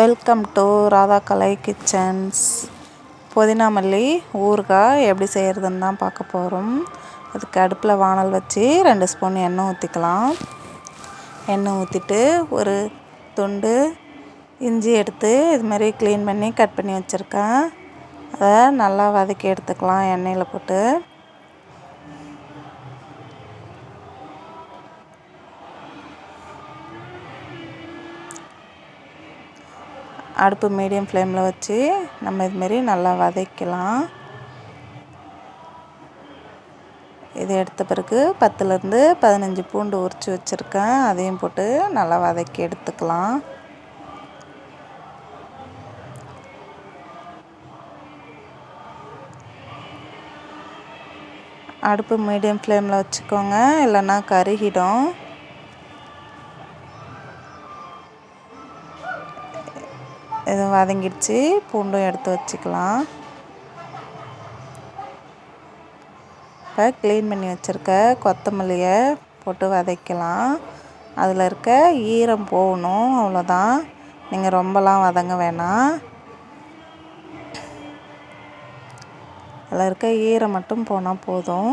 Welcome to Radha Kalai kitchens புதினா மல்லி ஊறுகாய் எப்படி செய்கிறதுன்னு தான் பார்க்க போகிறோம் அதுக்கு அடுப்பில் வானல் வச்சு ரெண்டு ஸ்பூன் எண்ணெய் ஊற்றிக்கலாம் எண்ணெய் ஊற்றிட்டு ஒரு துண்டு இஞ்சி எடுத்து இதுமாரி க்ளீன் பண்ணி கட் பண்ணி வச்சுருக்கேன். அதை நல்லா வதக்கி எடுத்துக்கலாம் எண்ணெயில் போட்டு. அடுப்பு மீடியம் ஃப்ளேமில் வச்சு நம்ம இதுமாரி நல்லா வதக்கலாம். இது எடுத்த பிறகு பத்துலேருந்து பதினஞ்சு பூண்டு உரித்து வச்சுருக்கேன். அதையும் போட்டு நல்லா வதக்கி எடுத்துக்கலாம். அடுப்பு மீடியம் ஃப்ளேமில் வச்சுக்கோங்க. இல்லைன்னா கருகிடும். இது வதங்கிடுச்சு. பூண்டும் எடுத்து வச்சுக்கலாம். இப்போ க்ளீன் பண்ணி வச்சுருக்க கொத்தமல்லியை போட்டு வதக்கலாம். அதில் இருக்க ஈரம் போகணும் அவ்வளோதான். நீங்கள் ரொம்பலாம் வதங்க வேணாம். அதில் இருக்க ஈரம் மட்டும் போனால் போதும்.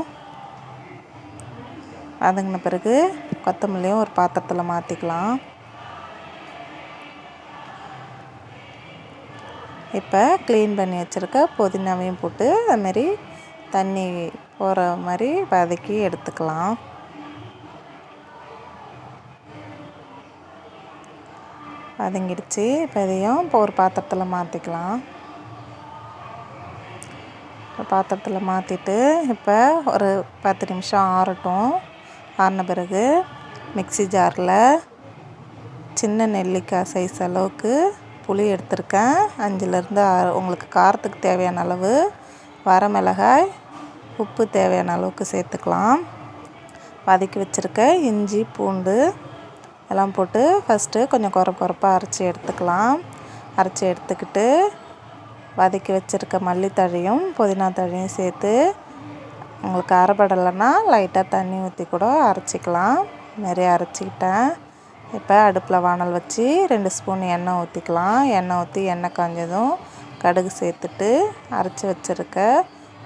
வதங்கின பிறகு கொத்தமல்லியும் ஒரு பாத்திரத்தில் மாற்றிக்கலாம். இப்போ க்ளீன் பண்ணி வச்சுருக்க புதினாவையும் போட்டு அதுமாரி தண்ணி போகிற மாதிரி வதக்கி எடுத்துக்கலாம். வதங்கிடுச்சு. இப்போ இதையும் இப்போ ஒரு பாத்திரத்தில் மாற்றிக்கலாம் பாத்திரத்தில் மாற்றிட்டு இப்போ ஒரு பத்து நிமிஷம் ஆறட்டும். ஆறின பிறகு மிக்சி ஜாரில் சின்ன நெல்லிக்காய் சைஸ் அளவுக்கு புளி எடுத்திருக்கேன். அஞ்சுலேருந்து ஆறு உங்களுக்கு காரத்துக்கு தேவையான அளவு வரமிளகாய் உப்பு தேவையான அளவுக்கு சேர்த்துக்கலாம். வதக்கி வச்சுருக்க இஞ்சி பூண்டு எல்லாம் போட்டு ஃபஸ்ட்டு கொஞ்சம் குறை குறைப்பாக அரைச்சி எடுத்துக்கலாம். அரைச்சி எடுத்துக்கிட்டு வதக்கி வச்சுருக்க மல்லித்தழையும் புதினா தழையும் சேர்த்து உங்களுக்கு அரைப்படலைன்னா லைட்டாக தண்ணி ஊற்றி கூட அரைச்சிக்கலாம். நிறைய அரைச்சிக்கிட்டேன். இப்போ அடுப்பில் வானல் வச்சு ரெண்டு ஸ்பூன் எண்ணெய் ஊற்றிக்கலாம். எண்ணெய் ஊற்றி எண்ணெய் காஞ்சதும் கடுகு சேர்த்துட்டு அரைச்சி வச்சுருக்க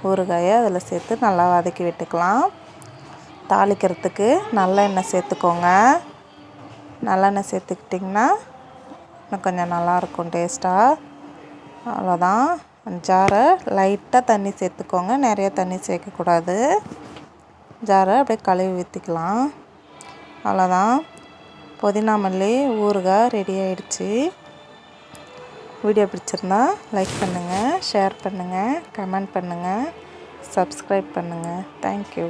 ஊறுகாயை அதில் சேர்த்து நல்லா வதக்கி விட்டுக்கலாம். தாளிக்கிறதுக்கு நல்லெண்ணெய் சேர்த்துக்கோங்க. நல்லெண்ணெய் சேர்த்துக்கிட்டிங்கன்னா இன்னும் கொஞ்சம் நல்லாயிருக்கும் டேஸ்ட்டாக அவ்வளோதான். ஜாரை லைட்டாக தண்ணி சேர்த்துக்கோங்க. நிறைய தண்ணி சேர்க்கக்கூடாது. ஜாரை அப்படியே கழுவி ஊற்றிக்கலாம். அவ்வளோதான். புதினா மல்லி ஊறுகாய் ரெடி ஆகிடுச்சி வீடியோ பிடிச்சிருந்தா லைக் பண்ணுங்கள் ஷேர் பண்ணுங்கள் கமெண்ட் பண்ணுங்கள் சப்ஸ்கிரைப் பண்ணுங்கள் தேங்க்யூ